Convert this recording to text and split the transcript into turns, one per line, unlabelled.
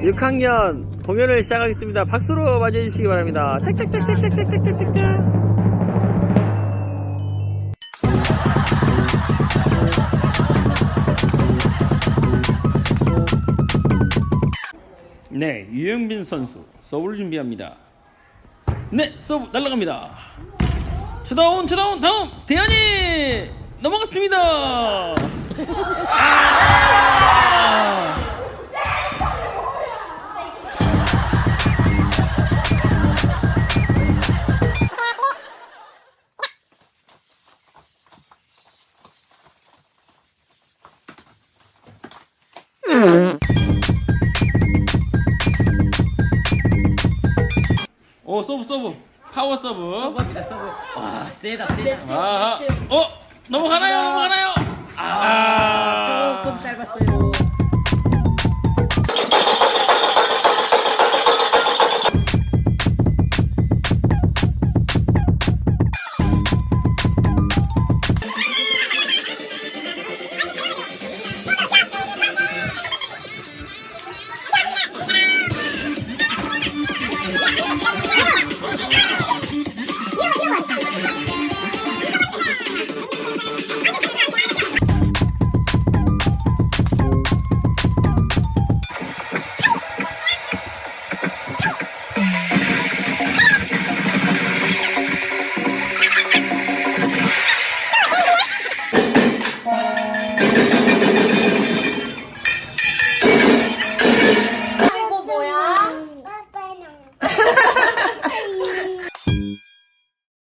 6학년 공연을 시작하겠습니다. 박수로 맞이해 주시기 바랍니다. 짝짝짝짝짝짝짝짝짝. 네, 유영빈 선수 서브를 준비합니다. 네, 서브 날라갑니다. 쳐다운, 쳐다운, 다음 대한이 오 서브 서브 파워 서브.
서브입니다 서브 와 세다 세다
아, 어 넘어가나요? 넘어가나요? 아,